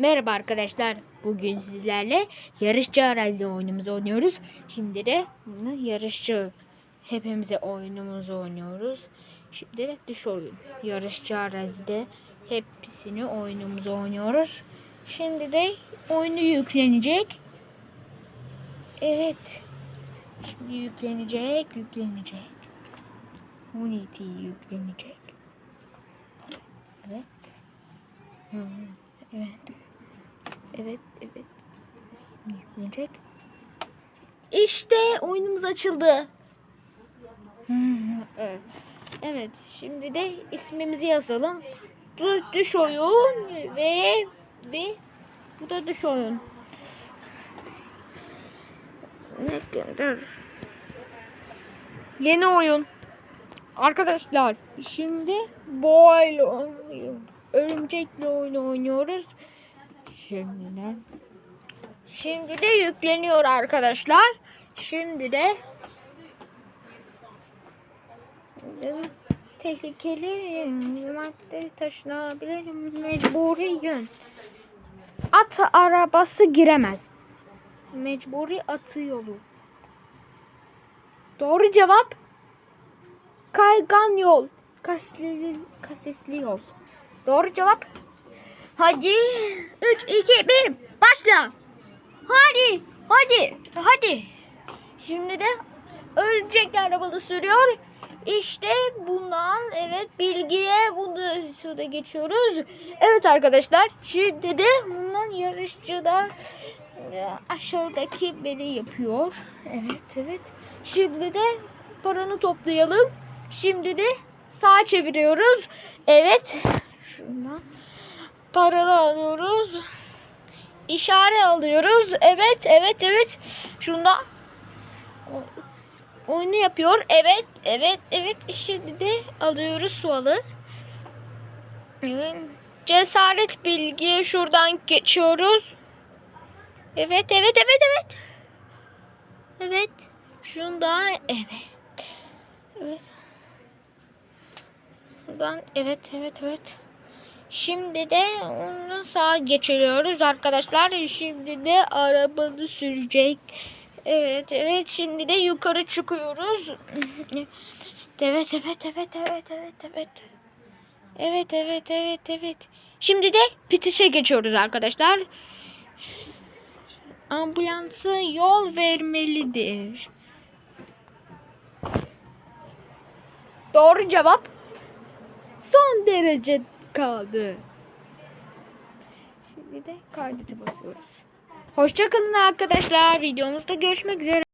Merhaba arkadaşlar. Bugün sizlerle yarışçı arazi oyunumuzu oynuyoruz. Şimdi de bunu yarışçı hepimize oyunumuzu oynuyoruz. Şimdi de düş oyun. Yarışçı arazide hepsini oyunumuzu oynuyoruz. Şimdi de oyunu yüklenecek. Evet. Şimdi yüklenecek, yüklenecek. Unity yüklenecek. Evet. Hı, Evet. Evet, evet. Yüklenecek. İşte oyunumuz açıldı. Evet. Şimdi de ismimizi yazalım. Düş oyun ve ve bu da düş oyun. Ne gönder? Yeni oyun. Arkadaşlar şimdi oynuyoruz. Örümcekle oyun oynuyoruz. Şimdiden. Şimdi de yükleniyor arkadaşlar. Şimdi de tehlikeli madde taşınabilir mecburi yön. At arabası giremez. Mecburi atı yolu. Doğru cevap kaygan yol. Kasesli, kasesli yol. Doğru cevap. Hadi. 3, 2, 1. Başla. Hadi. Hadi. Hadi. Şimdi de ölecek arabalı sürüyor. İşte bundan evet bilgiye bunu şurada geçiyoruz. Evet arkadaşlar şimdi de bundan yarışçı da e, aşağıdaki beni yapıyor. Evet evet. Şimdi de paranı toplayalım. Şimdi de sağa çeviriyoruz. Evet. Şuradan paralı alıyoruz. İşare alıyoruz. Evet, evet, evet. Şunda oyunu yapıyor. Evet, evet, evet. Şimdi de alıyoruz sualı. Cesaret bilgi şuradan geçiyoruz. Evet, evet, evet, evet. Evet. Şunda evet. Evet. Buradan evet evet evet. Şimdi de onu sağa geçiriyoruz arkadaşlar. Şimdi de arabanı sürecek. Evet evet şimdi de yukarı çıkıyoruz. Evet evet evet evet evet evet. Evet evet evet evet. Şimdi de bitişe geçiyoruz arkadaşlar. Ambulansı yol vermelidir. Doğru cevap son derece kaldı. Şimdi de kaydete basıyoruz. Hoşçakalın arkadaşlar. Videomuzda görüşmek üzere.